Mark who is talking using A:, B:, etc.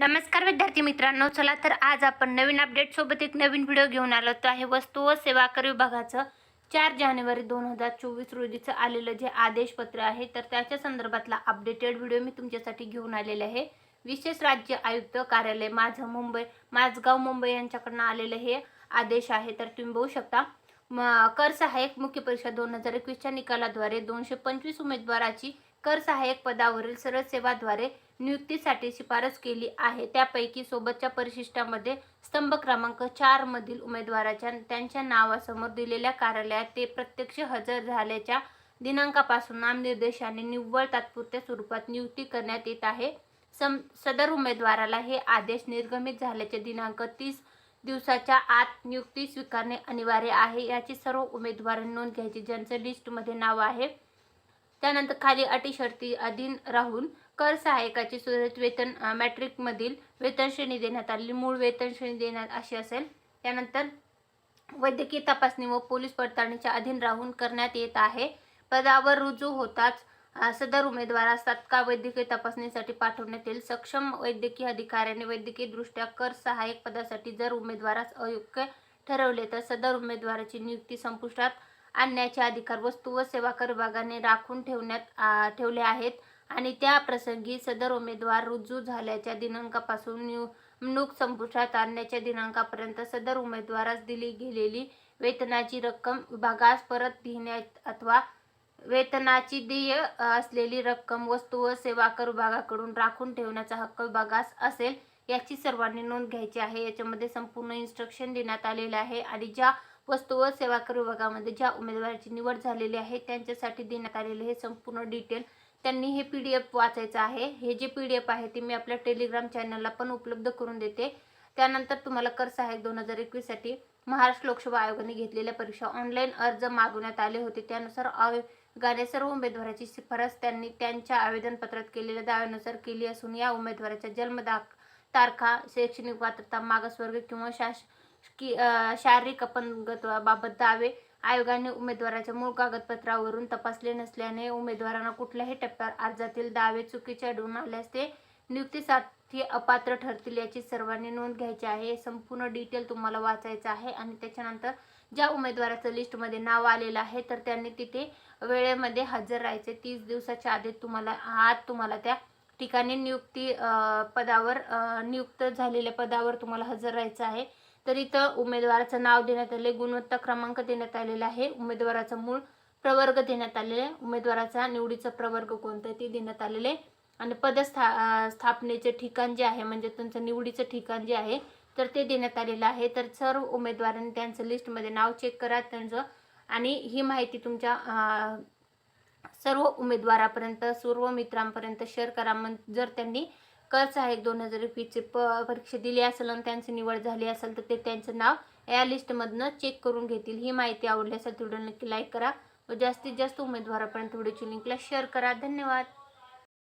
A: नमस्कार विद्यार्थी मित्रांनो चला तर आज आपण नवीन अपडेट सोबत एक नवीन व्हिडिओ घेऊन आलो तो आहे वस्तू व सेवा कर विभागाचं. चार जानेवारी दोन हजार चोवीस रोजीचं आलेलं जे आदेशपत्र आहे तर त्याच्या संदर्भातला अपडेटेड व्हिडिओ मी तुमच्यासाठी घेऊन आलेले आहे. विशेष राज्य आयुक्त कार्यालय माझं मुंबई माझगाव मुंबई यांच्याकडनं आलेलं हे आदेश आहे तर तुम्ही बघू शकता. म कर सहाय्यक मुख्य परीक्षा दोन हजार एकवीसच्या निकालाद्वारे दोनशे पंचवीस उमेदवाराची कर सहाय्यक पदावरील सरळ सेवाद्वारे नियुक्तीसाठी शिफारस केली आहे. त्यापैकी सोबतच्या परिशिष्टामध्ये स्तंभ क्रमांक चार मधील उमेदवाराच्या त्यांच्या नावासमोर दिलेल्या कार्यालयात ते प्रत्यक्ष हजर झाल्याच्या दिनांकापासून नामनिर्देशाने निव्वळ तात्पुरत्या स्वरूपात नियुक्ती करण्यात येत आहे. सम सदर उमेदवाराला हे आदेश निर्गमित झाल्याचे दिनांक तीस दिवसाच्या आत नियुक्ती स्वीकारणे अनिवार्य आहे. याची सर्व उमेदवारांनी नोंद घ्यायची ज्यांचं लिस्टमध्ये नाव आहे. त्यानंतर खाली अटी शर्ती अधीन राहून कर सहाय्यकाची सुधारित वेतन मॅट्रिकमधील वेतन श्रेणी देण्यात आलेली मूळ वेतन श्रेणी देण्यात अशी असेल. त्यानंतर वैद्यकीय तपासणी व पोलीस पडताळणीच्या अधीन राहून करण्यात येत आहे. पदावर रुजू होताच सदर उमेदवारास तात्काळ वैद्यकीय तपासणीसाठी पाठवण्यात येईल. सक्षम वैद्यकीय अधिकाऱ्याने वैद्यकीय दृष्ट्या कर सहाय्यक पदासाठी जर उमेदवारास अयोग्य ठरवले तर सदर उमेदवाराची नियुक्ती संपुष्टात आणण्याचे अधिकार वस्तू व सेवा कर विभागाने राखून ठेवण्यात ठेवले आहेत. आणि त्या प्रसंगी सदर उमेदवार रुजू झाल्याच्या दिनांकापासून निवडणूक संपुष्टात आणण्याच्या दिनांकापर्यंत सदर उमेदवारास दिली गेलेली वेतनाची रक्कम विभागास परत घेण्यात अथवा वेतनाची देय असलेली रक्कम वस्तू व सेवा कर विभागाकडून राखून ठेवण्याचा हक्क विभागास असेल याची सर्वांनी नोंद घ्यायची आहे. याच्यामध्ये संपूर्ण इन्स्ट्रक्शन देण्यात आलेलं आहे आणि ज्या वस्तू व सेवा कर विभागामध्ये ज्या उमेदवाराची निवड झालेली आहे त्यांच्यासाठी देण्यात आलेले हे संपूर्ण डिटेल त्यांनी हे पी डी एफ वाचायचं आहे. हे जे पी डी एफ आहे ते मी आपल्या टेलिग्राम चॅनलला पण उपलब्ध करून देते. त्यानंतर तुम्हाला कर सहाय्यक दोन हजार एकवीससाठी महाराष्ट्र लोकसेवा आयोगाने घेतलेल्या परीक्षा ऑनलाईन अर्ज मागवण्यात आले होते. त्यानुसार आयोगाने सर्व उमेदवाराची शिफारस त्यांनी त्यांच्या आवेदनपत्रात केलेल्या दाव्यानुसार केली असून या उमेदवाराच्या जन्म दाख तारखा शैक्षणिक पात्रता मागासवर्ग किंवा शास की शारीरिक अपंगत्वाबाबत दावे आयोगाने उमेदवाराच्या मूळ कागदपत्रावरून तपासले नसल्याने उमेदवारांना कुठल्याही टप्प्यावर अर्जातील दावे चुकीचे आढळून आल्यास ते नियुक्तीसाठी अपात्र ठरतील याची सर्वांनी नोंद घ्यायची आहे. संपूर्ण डिटेल तुम्हाला वाचायचं आहे आणि त्याच्यानंतर ज्या उमेदवाराचं लिस्टमध्ये नाव आलेलं आहे तर त्यांनी तिथे वेळेमध्ये हजर राहायचे. तीस दिवसाच्या आधी तुम्हाला आत तुम्हाला त्या ठिकाणी नियुक्ती पदावर नियुक्त झालेल्या पदावर तुम्हाला हजर राहायचं आहे. तर इथं उमेदवाराचं नाव देण्यात आले गुणवत्ता क्रमांक देण्यात आलेला आहे उमेदवाराचा मूळ प्रवर्ग देण्यात आलेला आहे उमेदवाराचा निवडीचा प्रवर्ग कोणता ते देण्यात आलेले आहे. आणि पदस्था स्थापनेचे ठिकाण जे आहे म्हणजे तुमचं निवडीचं ठिकाण जे आहे तर ते देण्यात आलेलं आहे. तर सर्व उमेदवारांनी त्यांचं लिस्टमध्ये नाव चेक करा त्यांचं. आणि ही माहिती तुमच्या सर्व उमेदवारापर्यंत सर्व मित्रांपर्यंत शेअर करा. मग जर त्यांनी कर आहेत दोन हजार एकवीसची प परीक्षा दिली असेल आणि त्यांची निवड झाली असेल तर ते त्यांचं नाव या लिस्टमधनं चेक करून घेतील. ही माहिती आवडली असेल व्हिडिओ नक्की लाईक करा व जास्तीत जास्त उमेदवारापर्यंत व्हिडिओची लिंकला शेअर करा. धन्यवाद.